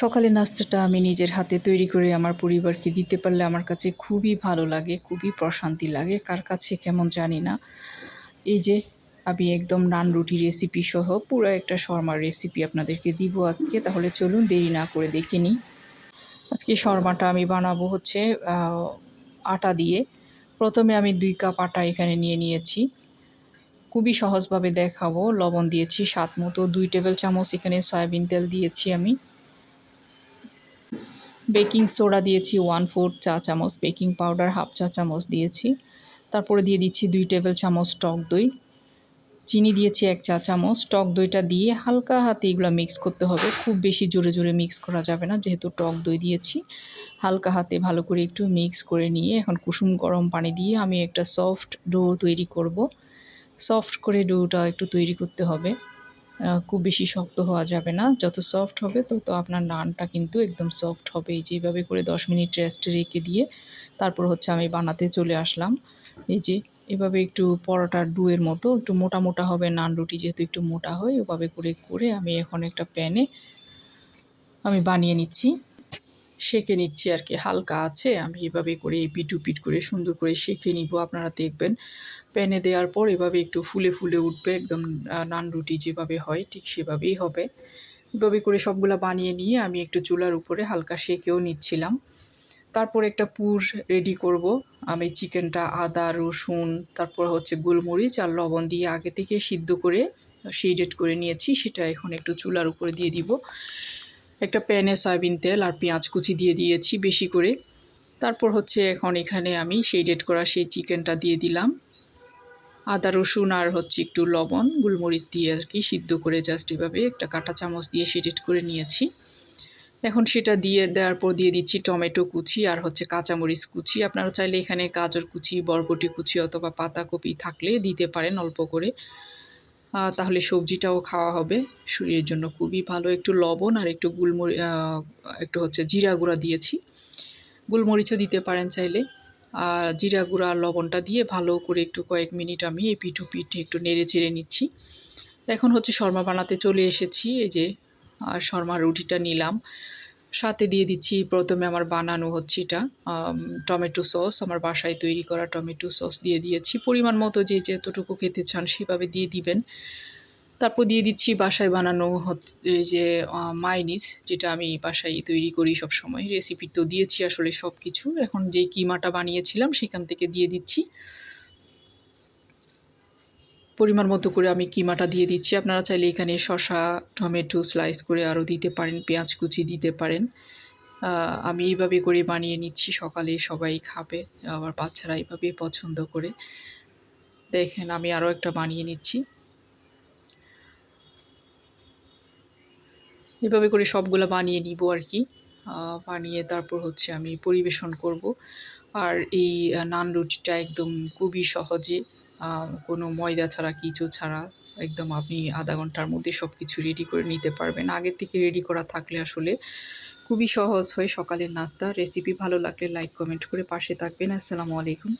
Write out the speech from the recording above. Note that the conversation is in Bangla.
সকালের নাস্তাটা আমি নিজের হাতে তৈরি করে আমার পরিবারকে দিতে পারলে আমার কাছে খুবই ভালো লাগে, খুবই প্রশান্তি লাগে, কার কাছে কেমন জানি না। এই যে, আমি একদম নান রুটি রেসিপি সহ পুরো একটা শর্মার রেসিপি আপনাদেরকে দিব আজকে, তাহলে চলুন দেরি না করে দেখে নিই। আজকে শর্মাটা আমি বানাবো হচ্ছে আটা দিয়ে। প্রথমে আমি দুই কাপ আটা এখানে নিয়ে নিয়েছি। খুবই সহজভাবে দেখাবো, লবণ দিয়েছি স্বাদ মতো, দুই টেবিল চামচ এখানে সয়াবিন তেল দিয়েছি আমি। বেকিং সোডা দিয়েছি ওয়ান ফোর্থ চা চামচ, বেকিং পাউডার হাফ চা চামচ দিয়েছি। তারপরে দিয়ে দিচ্ছি দুই টেবিল চামচ টক দই। চিনি দিয়েছি এক চা চামচ। টক দইটা দিয়ে হালকা হাতে এগুলো মিক্স করতে হবে। খুব বেশি জোরে জোরে মিক্স করা যাবে না, যেহেতু টক দই দিয়েছি। হালকা হাতে ভালো করে একটু মিক্স করে নিয়ে এখন কুসুম গরম পানি দিয়ে আমি একটা সফট ডো তৈরি করব। সফট করে ডোটা একটু তৈরি করতে হবে। খুব বেশি শক্ত হওয়া যাবে না। যত সফট হবে তত আপনার নানটা কিন্তু একদম সফট হবে। এই যেভাবে করে দশ মিনিট রেস্টে রেখে দিয়ে তারপর হচ্ছে আমি বানাতে চলে আসলাম। এই যে এভাবে একটু পরোটার ডুয়ের মতো, একটু মোটা মোটা হবে নান রুটি যেহেতু একটু মোটা হয়, ওভাবে করে করে আমি এখন একটা প্যানে আমি বানিয়ে নিচ্ছি। সেঁকে নিচ্ছি আর কি। হালকা আছে, আমি এভাবে করে পিটু পিট করে সুন্দর করে সেঁকে নিব, আপনারা দেখবেন। প্যানে দেওয়ার পর এভাবে একটু ফুলে ফুলে উঠবে, একদম নান রুটি যেভাবে হয় ঠিক সেভাবেই হবে। এভাবে করে সবগুলা বানিয়ে নিয়ে আমি একটু চুলার উপরে হালকা সেঁকেও নিচ্ছিলাম। তারপর একটা পুর রেডি করব। আমি চিকেনটা আদা, রসুন, তারপর হচ্ছে গোলমরিচ আর লবণ দিয়ে আগে থেকে সিদ্ধ করে শেডেড করে নিয়েছি, সেটা এখন একটু চুলার উপরে দিয়ে দিব। একটা প্যানে সয়াবিন তেল আর পেঁয়াজ কুচি দিয়ে দিয়েছি বেশি করে। তারপর হচ্ছে এখন এখানে আমি সেই শেডেড করা সেই চিকেনটা দিয়ে দিলাম। আদা, রসুন আর হচ্ছে একটু লবণ, গোলমরিচ দিয়ে আর কি সিদ্ধ করে জাস্ট এভাবে একটা কাঁটা চামচ দিয়ে শেডেড করে নিয়েছি। এখন সেটা দিয়ে দেওয়ার পর দিয়ে দিচ্ছি টমেটো কুচি আর হচ্ছে কাঁচামরিচ কুচি। আপনারা চাইলে এখানে গাজর কুচি, বরবটি কুচি অথবা পাতাকপি থাকলে দিতে পারেন অল্প করে। তাহলে সবজিটাও খাওয়া হবে। শরীরের জন্য খুবই ভালো। একটু লবণ আর একটু গুলমরি একটু হচ্ছে জিরা গুঁড়া দিয়েছি। গুলমরিচও দিতে পারেন চাইলে। আর জিরা গুঁড়া আর লবণটা দিয়ে ভালো করে একটু কয়েক মিনিট আমি এই পিঠু পিঠে একটু নেড়ে ছেড়ে নিচ্ছি। এখন হচ্ছে শর্মা বানাতে চলে এসেছি। এই যে, আর শর্মা রুটিটা নিলাম। সাথে দিয়ে দিচ্ছি প্রথমে আমার বানানো হচ্ছে এটা টমেটো সস। আমার বাসায় তৈরি করা টমেটো সস দিয়ে দিয়েছি। পরিমাণ মতো যে যতটুকু খেতে চান সেভাবে দিয়ে দিবেন। তারপর দিয়ে দিচ্ছি বাসায় বানানো হচ্ছে যে মাইনিস, যেটা আমি বাসায় তৈরি করি সব সময় রেসিপি তো দিয়েছি আসলে সব কিছু এখন যে কিমাটা বানিয়েছিলাম সেখান থেকে দিয়ে দিচ্ছি। পরিমাণ মতো করে আমি কিমাটা দিয়ে দিচ্ছি। আপনারা চাইলে এখানে শসা, টমেটো স্লাইস করে আরও দিতে পারেন, পেঁয়াজ কুচি দিতে পারেন। আমি এইভাবে করে বানিয়ে নিচ্ছি, সকালে সবাই খাবে, আমার বাচ্চারা এইভাবে পছন্দ করে। দেখেন, আমি আরও একটা বানিয়ে নিচ্ছি। এভাবে করে সবগুলো বানিয়ে নিব আর কি। বানিয়ে তারপর হচ্ছে আমি পরিবেশন করব। আর এই নান রুটিটা একদম খুবই সহজে কোনো ময়দা ছাড়া, কিছু ছাড়া একদম আপনি আধা ঘণ্টার মধ্যে সব কিছু রেডি করে নিতে পারবেন। আগের থেকে রেডি করা থাকলে আসলে খুবই সহজ হয় সকালের নাস্তা। রেসিপি ভালো লাগলে লাইক কমেন্ট করে পাশে থাকবেন। আসসালামু আলাইকুম।